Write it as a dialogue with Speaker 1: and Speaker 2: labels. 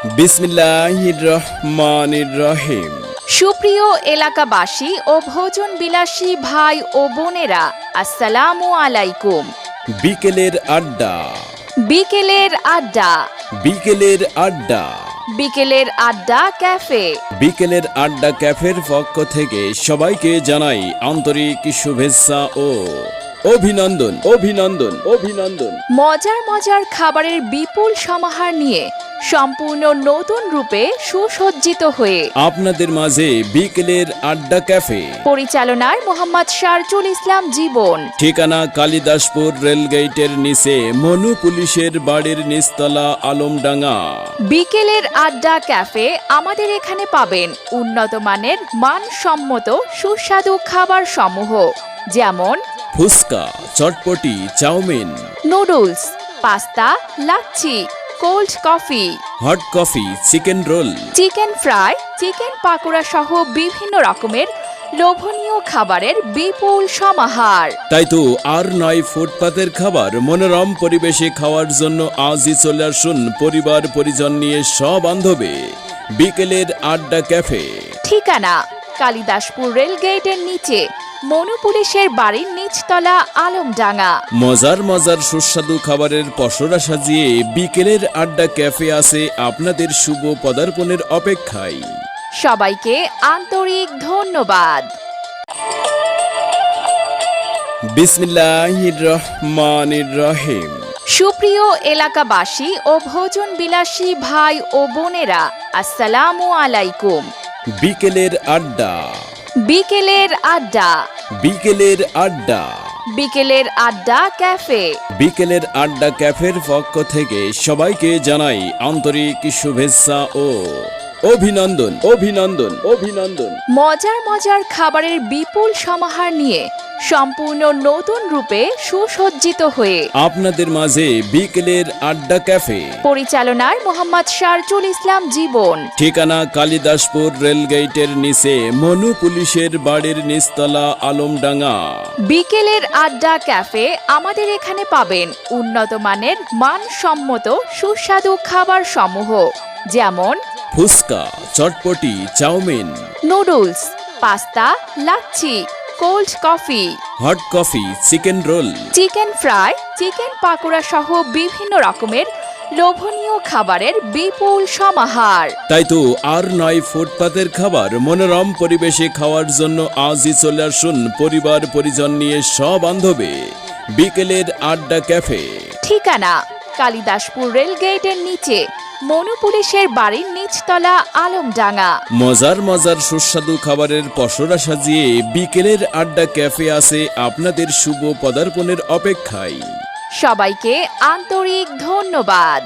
Speaker 1: বিসমিল্লাহির রহমানির রহিম
Speaker 2: সুপ্রিয় এলাকাবাসী ও ভোজন বিলাসী ভাই ও বোনেরা আসসালামু আলাইকুম।
Speaker 1: বিকেলের আড্ডা।
Speaker 2: বিকেলের আড্ডা।
Speaker 1: বিকেলের আড্ডা।
Speaker 2: বিকেলের আড্ডা ক্যাফে।
Speaker 1: বিকেলের আড্ডা ক্যাফের পক্ষ থেকে সবাইকে জানাই আন্তরিক শুভেচ্ছা ও অভিনন্দন অভিনন্দন অভিনন্দন।
Speaker 2: মজার মজার খাবারের বিপুল সমাহার নিয়ে সম্পূর্ণ নতুন রূপে সুসজ্জিত হয়ে।
Speaker 1: আপনাদের মাঝে বিকেলের আড্ডা ক্যাফে।
Speaker 2: পরিচালনায় মোহাম্মদ শারজুল ইসলাম জীবন।
Speaker 1: ঠিকানা কালিদাসপুর রেলগেটের নিচে মনু পুলিশের বাড়ির নিচতলা আলমডাঙ্গা।
Speaker 2: বিকেলের আড্ডা ক্যাফে আমাদের এখানে পাবেন উন্নত মানের মানসম্মত সুস্বাদু খাবার সমূহ যেমন
Speaker 1: ফুচকা চটপটি chowmein.
Speaker 2: Noodles pasta lassi cold coffee
Speaker 1: hot coffee chicken roll.
Speaker 2: Chicken fry chicken pakora সহ বিভিন্ন রকমের লোভনীয় খাবারের বিপুল সমাহার।
Speaker 1: তাই তো আর নয় ফুটপাতের খাবার মনোরম পরিবেশে খাওয়ার জন্য আজই চলে আসুন পরিবার পরিজন নিয়ে সবান্ধবে বিকেলের আড্ডা ক্যাফে।
Speaker 2: ঠিকানা কালিদাসপুর রেলগেটের নিচে মনু পুলিশের বাড়ির নিচতলা আলমডাঙ্গা।
Speaker 1: মজার মজার সুস্বাদু খাবারের পসরা সাজিয়ে বিকেলের আড্ডা ক্যাফে আছে আপনাদের শুভ পদার্পণের অপেক্ষায়।
Speaker 2: সবাইকে আন্তরিক ধন্যবাদ।
Speaker 1: বিসমিল্লাহির রহমানির রহিম।
Speaker 2: সুপ্রিয় এলাকাবাসী ও ভোজন বিলাসী ভাই ও বোনেরা আসসালামু আলাইকুম।
Speaker 1: বিকেলের আড্ডা।
Speaker 2: বিকেলের আড্ডা।
Speaker 1: বিকেলের আড্ডা।
Speaker 2: বিকেলের আড্ডা ক্যাফে।
Speaker 1: বিকেলের আড্ডা ক্যাফের পক্ষ থেকে সবাইকে জানাই আন্তরিক শুভেচ্ছা ও অভিনন্দন অভিনন্দন অভিনন্দন।
Speaker 2: মজার মজার খাবারের বিপুল সমাহার নিয়ে সম্পূর্ণ নতুন রূপে সুসজ্জিত হয়ে।
Speaker 1: আপনাদের মাঝে বিকেলের আড্ডা ক্যাফে।
Speaker 2: পরিচালনার মোহাম্মদ শারজুল ইসলাম জীবন।
Speaker 1: ঠিকানা কালিদাসপুর রেলগেটের নিচে মনু পুলিশের বাড়ির নিচতলা আলমডাঙ্গা।
Speaker 2: বিকেলের আড্ডা ক্যাফে আমাদের এখানে পাবেন উন্নত মানের মানসম্মত সুস্বাদু খাবার সমূহ যেমন
Speaker 1: ফুচকা চটপটি chowmein.
Speaker 2: Noodles pasta lassi cold coffee
Speaker 1: hot coffee chicken roll.
Speaker 2: Chicken fry chicken pakora সহ বিভিন্ন রকমের লোভনীয় খাবারের বিপুল সমাহার।
Speaker 1: তাই তো আর নয় ফুটপাতের খাবার মনোরম পরিবেশে খাওয়ার জন্য আজই চলে আসুন পরিবার পরিজন নিয়ে সব সবান্ধবে বিকেলের আড্ডা ক্যাফে।
Speaker 2: ঠিকানা কালিদাসপুর রেলগেটের নিচে। মনু পুলিশের বাড়ির নিচতলা আলমডাঙ্গা।
Speaker 1: মজার মজার সুস্বাদু খাবারের পসরা সাজিয়ে বিকেলের আড্ডা ক্যাফে আছে আপনাদের শুভ পদার্পণের অপেক্ষায়।
Speaker 2: সবাইকে আন্তরিক ধন্যবাদ।